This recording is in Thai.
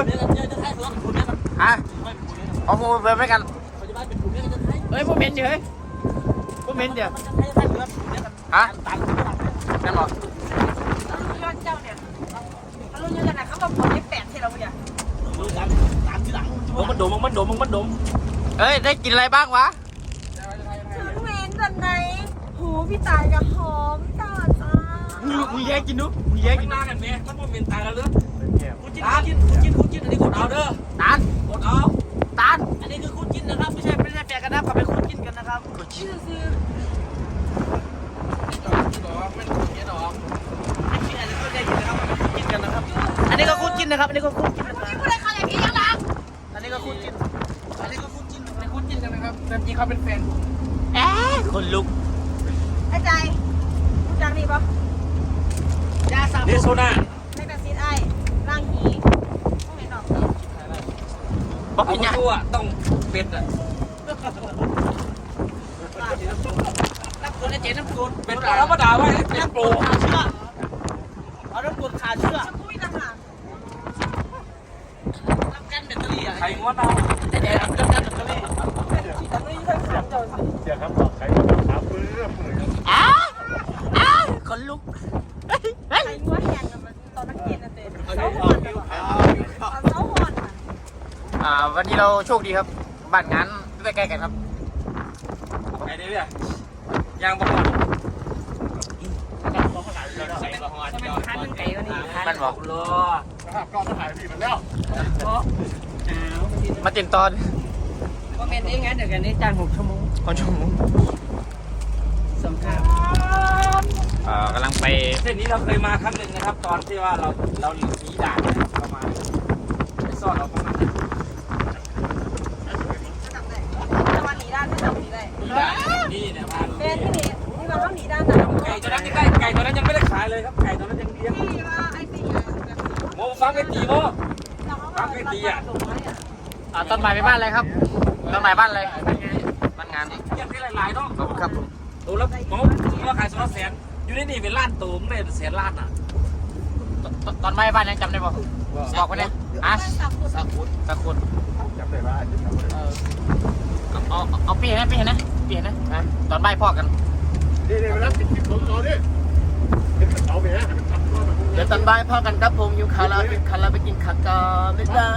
ยจะจะให้ตัวเป็นคุณเนี่ยมันฮะไม่เป็นคุณเนี่ยเอาพวกไปไม่กันปัจจุบันเป็นคุณเนี่ยจะให้เฮ้ยพวกเมนเดี๋ยวเฮ้ยพวกเมนเดี๋ยวมันจะให้ให้ตัวเป็นคุณเนี่ยมันฮะตันตันนั่นเหรอย้อนเจ้าเนี่ยเขารู้เยอะขนาดเขาบอกผมได้แปดที่เราเนี่ยดูตามตามที่หลังมันโดมมันโดมมันโดมเฮ้ยได้กินอะไรบ้างวะถึงเมนจันไหนหูพี่ตายกับหอมตาจ้ามึงมึงแยกกินดูมึงแยกกิกินนหน้ากันไหมมันเป็นตายแล้วเด้อ คุณจินคุณจินคุณจินอันนี้กดเอาเด้อตาลกดเอาตาลอันนี้คือคุณจินนะครับไม่ใช่ไม่ใช่แปลกันนะเขาเป็นคุณจินกันนะครับชื่อซื้ออันนี้อันนี้ก็ได้ยินนะครับคุณจินกันนะครับอันนี้ก็คุณจินนะครับอันนี้ก็คุณจินนะครับผู้ใดเขาอย่างนี้ยังรักอันนี้ก็คุณจินอันนี้ก็คุณจินอันนี้คุณจินกันนะครับแต่จริงเขาเป็นแฟนเอ๊ะคนลุกไอ้ใจรู้จักนี่ปะยาสระเดโซน่า ไม่แบบซีดไอ้ร่างหีต้องเห็นหรอก บ๊อบ เอาปี้เนี่ยตัวต้องเป็ดอะรับตัวได้เจ๊น้ำตัวเป็ดธรรมดาไว้เป็ดโปรขาเชื่อเอาน้ำตัวขาเชื่อจะพูดต่างหากรับกันแบตเตอรี่อะไข่งวดเอาแต่เดี๋ยวรับกันแบตเตอรี่แบตเตอรี่ให้ขาเจ้าสิ เดี๋ยวครับบอกใครจะมาขาเปื้อเปื่อย อ้าอ้าคนลุกเฮ้ยเฮ้ย ไอ้งัวแหงกันตอนนักเรียนนะเต้เสาหอนกันเอาเสาหอนค่ะ อ่า วันนี้เราโชคดีครับบ้านงานใกล้ๆกันครับไงเนี่ยเนี่ยยางประหลาดคันไก่วันนี้มันบอกรอนะครับก็ถ่ายพี่มันแล้วมาตินตอนก็เป็นได้งั้นเดี๋ยวกันนี้จานหกชั่วโมงคนชมสำคัญอ่ากำลังไปเส้นนี้เราเคยมาครั้งหนึ่งนะครับ ตอนที่ว่าเราเราหนีด่านประมาณไปซ่อนเราประมาณนี้ จำได้แต่วันนี้ด้านไม่จำนี้ได้ ด่านนี่เนี่ยพา เป็นที่นี่ที่ว่าเขาหนีด้านไหน ไก่ตัวนั้นยังได้ไก่ตัวนั้นยังไม่ได้ขายเลยครับ ไก่ตัวนั้นยังเลี้ยงที่ว่าไอ้สิ่งโมฟังไอ้ตีโมอ่าต้นไม้ไปบ้านอะไรครับ ต้นไม้บ้านอะไรบ้านงานยังได้หลายๆเนาะขอบคุณครับผมโอ้แล้วหมอว่าขายสองแสนอยู่ในนี่เป็นล้านตูมเลยแสนล้านอะตตตอนไม้บ้านยังจำได้ป่บอกไปเนี่ยอะสับกุสักคุณสักคนจำได้ว่าจะทำอะไรเอาเอาเอาเปลี่ยนนะเปลี่ยนนะเปลี่ยนนะตอนใบพ่อกันนี่นี่เวลาติดคลิปผมเอาดิ ตอนบายพอกันครับผมอยู่คาราบิคาราไปกินขากาไม่ได้